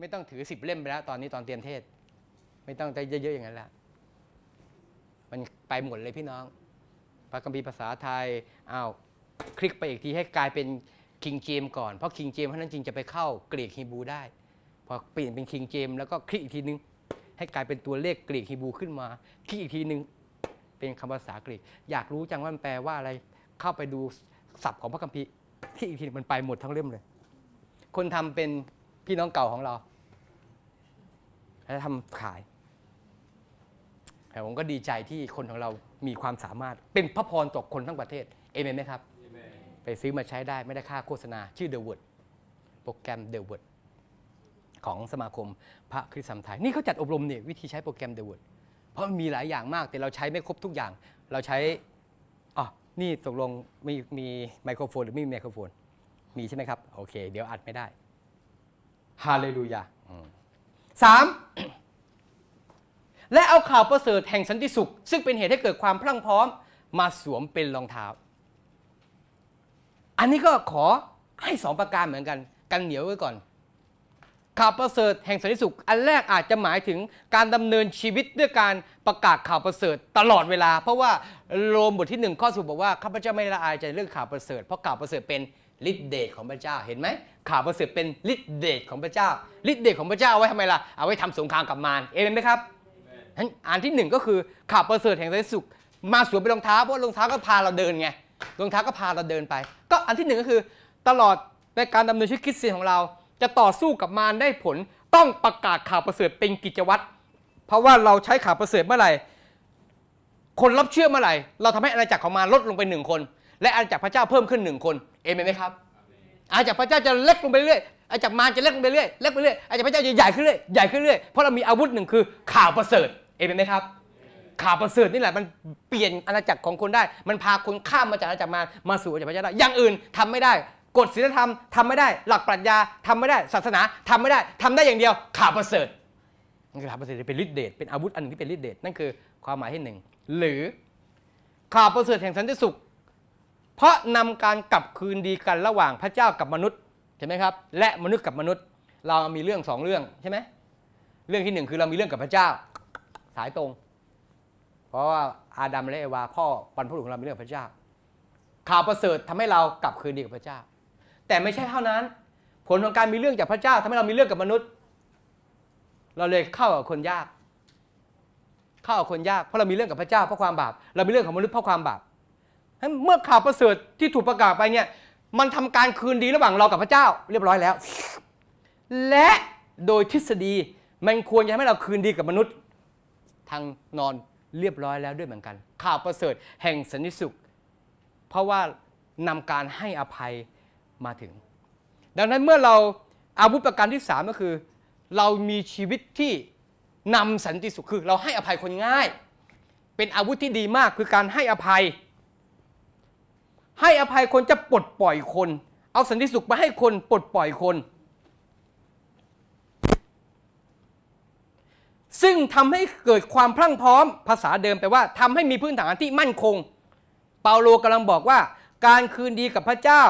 ไม่ต้องถือสิบเล่มไปแล้ว ตอนนี้ตอนเตรียมเทศ ไม่ต้องใจเยอะๆอย่างนั้นแล้วมันไปหมดเลยพี่น้อง พระคัมภีร์ภาษาไทยอ้าวคลิกไปอีกทีให้กลายเป็นคิงเจมก่อน เพราะคิงเจมเท่านั้นจริงจะไปเข้ากรีกฮีบรูได้ พอเปลี่ยนเป็นคิงเจมแล้วก็คลิกอีกทีนึง ให้กลายเป็นตัวเลขกรีกฮีบรูขึ้นมา คลิกอีกทีนึง เป็นคำภาษากรีก อยากรู้จังว่ามันแปลว่าอะไร เข้าไปดูศัพท์ของพระคัมภีร์คลิกอีกทีมันไปหมดทั้งเล่มเลย คนทำเป็น พี่น้องเก่าของเราแล้วทำขายแต่ผมก็ดีใจที่คนของเรามีความสามารถ เป็นพระพรต่อคนทั้งประเทศ เอเมนไหมครับ ไปซื้อมาใช้ได้ไม่ได้ค่าโฆษณา ชื่อ The Word โปรแกรม The Word ของสมาคมพระคริสต์ธรรมไทย นี่เขาจัดอบรมเนี่ยวิธีใช้โปรแกรม The Word เพราะมันมีหลายอย่างมาก แต่เราใช้ไม่ครบทุกอย่าง เราใช้อ๋อนี่ตกลงมีมีไมโครโฟนหรือไม่มีไมโครโฟน มีใช่ไหมครับ โอเค เดี๋ยวอัดไม่ได้ ฮาเลลูยาอืมสามและเอาข่าวประเสริฐแห่งสันติสุข ซึ่งเป็นเหตุให้เกิดความพรั่งพร้อมมาสวมเป็นรองเท้า อันนี้ก็ขอให้สองประการเหมือนกัน กันเหนียวไว้ก่อน ข่าวประเสริฐแห่งสันติสุข อันแรกอาจจะหมายถึงการดำเนินชีวิตด้วยการประกาศข่าวประเสริฐตลอดเวลา เพราะว่าโรมบทที่หนึ่งข้อสุบอกว่าข้าพเจ้าไม่ละอายใจเรื่องข่าวประเสริฐเพราะข่าวประเสริฐเป็น ฤทธิเดชของพระเจ้าเห็นไหมข่าวประเสริฐเป็นฤทธิเดชของพระเจ้าฤทธิเดชของพระเจ้าไว้ทำไมล่ะเอาไว้ทำสงครามกับมารเอเมนไหมครับอันที่หนึ่งก็คือข่าวประเสริฐแห่งสันติสุข มาสวมเป็นรองเท้าเพราะรองเท้าก็พาเราเดินไงรองเท้าก็พาเราเดินไป ก็อันที่หนึ่งก็คือตลอดในการดำเนินชีวิตคริสเตียนของเรา จะต่อสู้กับมารได้ผลต้องประกาศข่าวประเสริฐเป็นกิจวัตรเพราะว่าเราใช้ข่าวประเสริฐเมื่อไหร่คนรับเชื่อเมื่อไหร่ เราทำให้อาณาจักรของมารลดลงไปหนึ่งคน และอาณาจักรพระเจ้าเพิ่มขึ้นหนึ่งคน เอเมนไหมครับอาณาจักรพระเจ้าจะเล็กลงไปเรื่อยอาณาจักรมารจะเล็กลงไปเรื่อยเล็กไปเรื่อยอาณาจักรพระเจ้าจะใหญ่ขึ้นเรื่อยใหญ่ขึ้นเรื่อยเพราะเรามีอาวุธหนึ่งคือข่าวประเสริฐเอเมนไหมครับ ข่าวประเสริฐนี่แหละมันเปลี่ยนอาณาจักรของคนได้ มันพาคนข้ามมาจากอาณาจักรมามาสู่อาณาจักรพระเจ้าได้อย่างอื่นทำไม่ได้กฎศีลธรรมทำไม่ได้ หลักปรัชญาทำไม่ได้ ศาสนาทำไม่ได้ทำได้อย่างเดียวข่าวประเสริฐนั่นคือข่าวประเสริฐเป็นฤทธิเดชเป็นอาวุธอันหนึ่งที่เป็นฤทธิเดชนั่นคือความหมายที่หนึ่งหรือข่าวประเสริฐแห่งสันติสุข เพราะนำการกลับคืนดีกันระหว่างพระเจ้ากับมนุษย์ใช่ไหมครับ และมนุษย์กับมนุษย์ เรามีเรื่องสองเรื่องใช่ไหมเรื่องที่หนึ่งคือเรามีเรื่องกับพระเจ้าสายตรง เพราะว่าอาดัมและเอวาพ่อบรรพบุรุษของเรามีเรื่องกับพระเจ้า ข่าวประเสริฐทำให้เรากลับคืนดีกับพระเจ้า แต่ไม่ใช่เท่านั้น ผลของการมีเรื่องจากพระเจ้าทำให้เรามีเรื่องกับมนุษย์ เราเลยเข้ากับคนยาก เข้ากับคนยากเพราะเรามีเรื่องกับพระเจ้าเพราะความบาปเรามีเรื่องกับมนุษย์เพราะความบาป เมื่อข่าวประเสริฐที่ถูกประกาศไปเนี่ย มันทำการคืนดีระหว่างเรากับพระเจ้า เรียบร้อยแล้ว และโดยทฤษฎีมันควรจะทำให้เราคืนดีกับมนุษย์ ทางนอนเรียบร้อยแล้วด้วยเหมือนกัน ข่าวประเสริฐแห่งสันติสุข เพราะว่านำการให้อภัยมาถึง ดังนั้นเมื่อเราอาวุธประการที่สามก็คือ เรามีชีวิตที่นำสันติสุขคือ เราให้อภัยคนง่าย เป็นอาวุธที่ดีมากคือการให้อภัย ให้อภัยคนจะปลดปล่อยคน เอาสันติสุขมาให้คนปลดปล่อยคน ซึ่งทำให้เกิดความพรั่งพร้อมภาษาเดิมแปลว่าทำให้มีพื้นฐานที่มั่นคง เปาโลกำลังบอกว่า การคืนดีกับพระเจ้า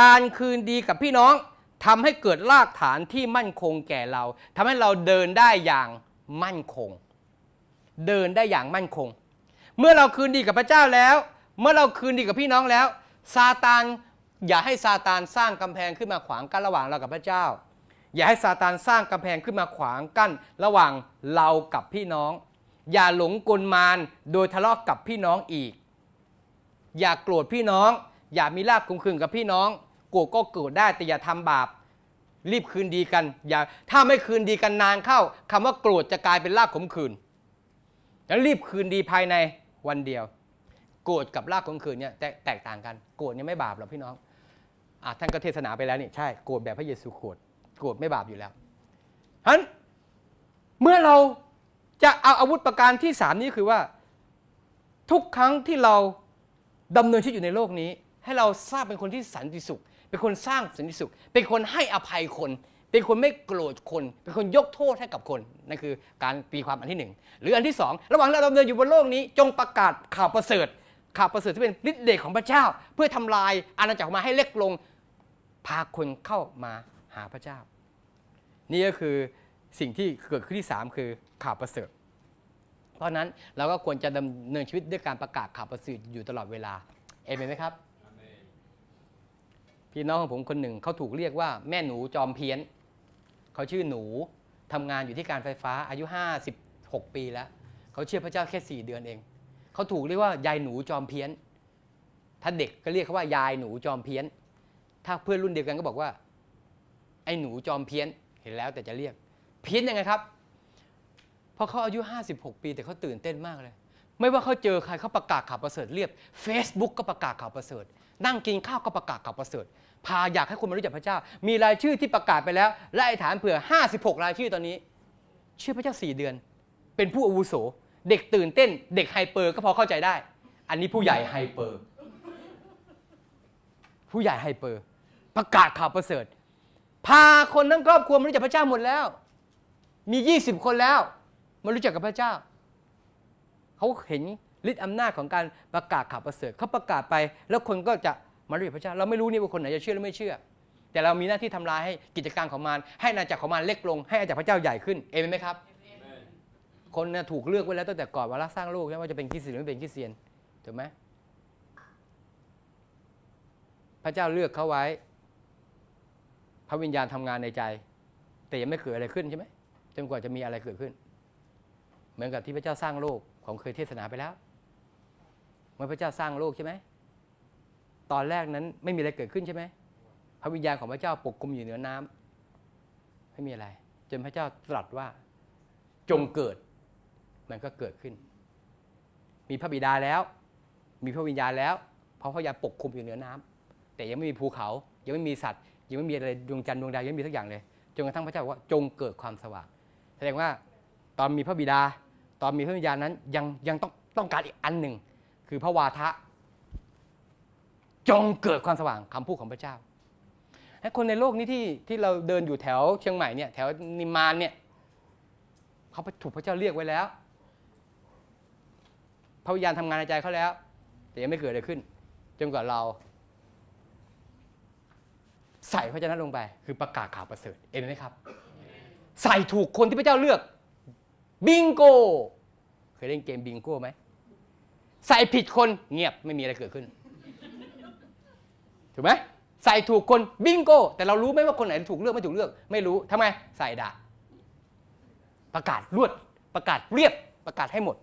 การคืนดีกับพี่น้องทำให้เกิดรากฐานที่มั่นคงแก่เราทำให้เราเดินได้อย่างมั่นคง เดินได้อย่างมั่นคง เมื่อเราคืนดีกับพระเจ้าแล้ว เมื่อเราคืนดีกับพี่น้องแล้ว ซาตานอย่าให้ซาตานสร้างกำแพงขึ้นมาขวางกั้นระหว่างเรากับพระเจ้า อย่าให้ซาตานสร้างกำแพงขึ้นมาขวางกั้นระหว่างเรากับพี่น้อง อย่าหลงกลมารโดยทะเลาะกกับพี่น้องอีก อย่าโกรธพี่น้อง อย่ามีลาบคุ้มคืนกับพี่น้อง โกรธก็โกรธได้แต่อย่าทำบาป รีบคืนดีกัน อย่าถ้าไม่คืนดีกันนานเข้าคำว่าโกรธจะกลายเป็นลาบขมขื่นแล้วรีบคืนดีภายในวันเดียว โกรธกับลาบขมขื่นเนี่ยแตแตกต่างกันโกรธเนี่ยไม่บาปหรอกพี่น้องอท่านก็เทศนาไปแล้วนี่ใช่โกรธแบบพระเยซูโกรธโกรธไม่บาปอยู่แล้วฉะนั้นเมื่อเราจะเอาอาวุธประการที่สามนี้คือว่า ทุกครั้งที่เราดำเนินชีวิตอยู่ในโลกนี้ ให้เราทราบเป็นคนที่สันติสุข เป็นคนสร้างสันติสุข เป็นคนให้อภัยคน เป็นคนไม่โกรธคน เป็นคนยกโทษให้กับคนนั่นคือการปีความอันที่หนึ่งหรืออันที่สองระหว่างเราดำเนินอยู่บนโลกนี้ จงประกาศข่าวประเสริฐ ข่าวประเสริฐที่เป็นฤทธิ์เดชของพระเจ้า เพื่อทำลายอาณาจักรของมาให้เล็กลง พาคนเข้ามาหาพระเจ้า นี่ก็คือสิ่งที่เกิดขึ้นที่ 3 คือข่าวประเสริฐ เพราะนั้นเราก็ควรจะดำเนินชีวิตด้วยการประกาศข่าวประเสริฐอยู่ตลอดเวลาเอเมนไหมครับพี่น้องของผมคนหนึ่งเขาถูกเรียกว่าแม่หนูจอมเพี้ยนเขาชื่อหนูทำงานอยู่ที่การไฟฟ้าอายุ 56 ปีแล้ว เขาเชื่อพระเจ้าแค่ 4 เดือนเอง เขาถูกเรียกว่ายายหนูจอมเพี้ยน ถ้าเด็กก็เรียกเขาว่ายายหนูจอมเพี้ยน ถ้าเพื่อนรุ่นเดียวกันก็บอกว่า ไอ้หนูจอมเพี้ยนเห็นแล้วแต่จะเรียก เพี้ยนยังไงครับเพราะเขาอายุ 56 ปีแต่เขาตื่นเต้นมากเลย ไม่ว่าเขาเจอใครเขาประกาศข่าวประเสริฐเรียบ Facebook ก็ประกาศข่าวประเสริฐ นั่งกินข้าวก็ประกาศข่าวประเสริฐ พาอยากให้คนมารู้จักพระเจ้า มีรายชื่อที่ประกาศไปแล้ว และไอ้ฐานเผื่อ 56 รายชื่อตอนนี้ เชื่อพระเจ้า 4 เดือน เป็นผู้อาวุโส เด็กตื่นเต้น เด็กไฮเปอร์ก็พอเข้าใจได้ อันนี้ผู้ใหญ่ไฮเปอร์ ผู้ใหญ่ไฮเปอร์ ประกาศข่าวประเสริฐ พาคนทั้งครอบครัวมารู้จักพระเจ้าหมดแล้ว มี 20 คนแล้วมารู้จักกับพระเจ้า เขาเห็นฤทธิ์อำนาจของการประกาศข่าวประเสริฐเขาประกาศไป แล้วคนก็จะมารู้จักพระเจ้า เราไม่รู้นี่ว่าคนไหนจะเชื่อหรือไม่เชื่อ แต่เรามีหน้าที่ทำลายให้กิจการของมารให้อาจักรของมารเล็กลง ให้อาณาจักรพระเจ้าใหญ่ขึ้น เอเมนไหมครับ คนนี่ยถูกเลือกไว้แล้วตั้งแต่ก่อนวาระสร้างโลกใช่ว่าจะเป็นคริสเตียนหรือไม่เป็นคริสเตียนถูกไหมพระเจ้าเลือกเขาไว้ พระวิญญาณทำงานในใจ แต่ยังไม่เกิดอะไรขึ้นใช่ไหมจนกว่าจะมีอะไรเกิดขึ้น เหมือนกับที่พระเจ้าสร้างโลกของเคยเทศนาไปแล้ว เมื่อพระเจ้าสร้างโลกใช่ไหมตอนแรกนั้นไม่มีอะไรเกิดขึ้นใช่ไหมพระวิญญาณของพระเจ้าปกคลุมอยู่เหนือน้ำไม่มีอะไร จนพระเจ้าตรัสว่าจงเกิด มันก็เกิดขึ้น มีพระบิดาแล้ว มีพระวิญญาณแล้ว เพราะพระวิญญาปกคลุมอยู่เหนือน้ำแต่ยังไม่มีภูเขา ยังไม่มีสัตว์ ยังไม่มีอะไรดวงจันทร์ดวงดาวยังไม่มีสักอย่างเลย จนกระทั่งพระเจ้าบอกว่าจงเกิดความสว่าง แสดงว่าตอนมีพระบิดา ตอนมีพระวิญญาณนั้นยังยังต้องต้องการอีกอันหนึ่ง คือพระวาทะ จงเกิดความสว่างคำพูดของพระเจ้าให้คนในโลกนี้ที่ที่เราเดินอยู่แถวเชียงใหม่เนี่ยแถวนิมานเนี่ยเขาถูกพระเจ้าเรียกไว้แล้ว พระวิญญาณทำงานในใจเขาแล้ว แต่ยังไม่เกิดอะไรขึ้น จนกว่าเรา ใส่พระเจ้านั้นลงไป คือประกาศข่าวประเสริฐเอ็นไหมครับ ใส่ถูกคนที่พระเจ้าเลือก บิงโก เคยเล่นเกมบิงโก้ไหมใส่ผิดคนเงียบไม่มีอะไรเกิดขึ้นถูกไหมใส่ถูกคนบิงโก แต่เรารู้ไหมว่าคนไหนถูกเลือกไม่ถูกเลือก ไม่รู้ทำไมใส่ด่าประกาศรวดประกาศเรียบประกาศให้หมด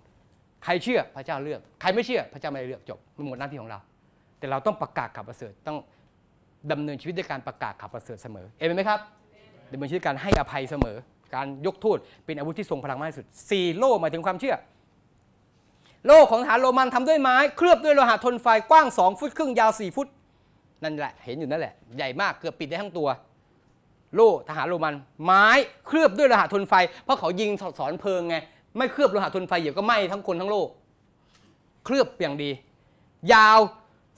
ใครเชื่อพระเจ้าเลือก ใครไม่เชื่อพระเจ้าไม่ได้เลือกจบมันหมดหน้าที่ของเรา แต่เราต้องประกาศข่าวประเสริฐต้องดำเนินชีวิตด้วยการประกาศข่าวประเสริฐเสมอเอเมนไหมครับดำเนินชีวิตการให้อภัยเสมอ การยกโทษเป็นอาวุธที่ทรงพลังมากที่สุดสี่โล่หมายถึงความเชื่อ โล่ของทหารโรมันทำด้วยไม้ เคลือบด้วยโลหะทนไฟกว้าง 2 ฟุตครึ่งยาว 4 ฟุต นั่นแหละเห็นอยู่นั่นแหละใหญ่มากเกือบปิดได้ทั้งตัว โล่ทหารโรมัน ไม้เคลือบด้วยโลหะทนไฟ เพราะเขายิงสอนเพลิงไง ไม่เคลือบโลหะทนไฟเดี๋ยวก็ไหม้ทั้งคนทั้งโลก เคลือบอย่างดี ยาว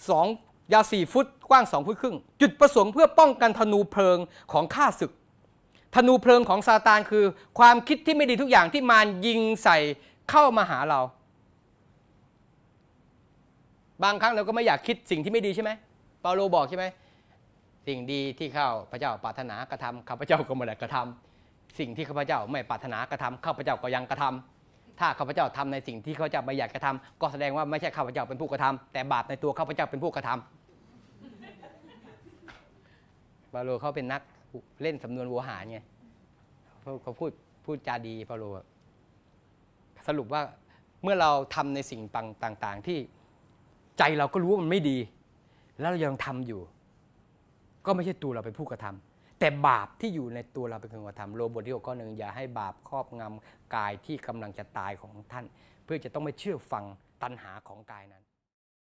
2ยาว4ฟุตกว้าง2ฟุตครึ่ง จุดประสงค์เพื่อป้องกันธนูเพลิงของข้าศึก ธนูเพลิงของซาตานคือ ความคิดที่ไม่ดีทุกอย่างที่มารยิงใส่เข้ามาหาเรา บางครั้งเราก็ไม่อยากคิดสิ่งที่ไม่ดีใช่ไหมเปาโลบอกใช่ไหมสิ่งดีที่ข้าพระเจ้าปรารถนากระทำข้าพเจ้าก็ไม่ได้กระทำ สิ่งที่ข้าพเจ้าไม่ปรารถนากระทำข้าพเจ้าก็ยังกระทำถ้าข้าพเจ้าทำในสิ่งที่ข้าพเจ้าไม่อยากกระทำก็แสดงว่าไม่ใช่ข้าพเจ้าเป็นผู้กระทำแต่บาปในตัวข้าพเจ้าเป็นผู้กระทำเปาโลเขาเป็นนักเล่นสำนวนวัวหารไงเขาพูดพูดจาดีปาโลสรุปว่าเมื่อเราทำในสิ่งต่างๆ ที่ใจเราก็รู้ว่ามันไม่ดี แล้วเรายังทำอยู่ ก็ไม่ใช่ตัวเราเป็นผู้กระทำ แต่บาปที่อยู่ในตัวเราเป็นคนกระทำโลบทที่หกข้อหนึ่งอย่าให้บาปครอบงำกายที่กำลังจะตายของท่าน เพื่อจะต้องไม่เชื่อฟังตัณหาของกายนั้น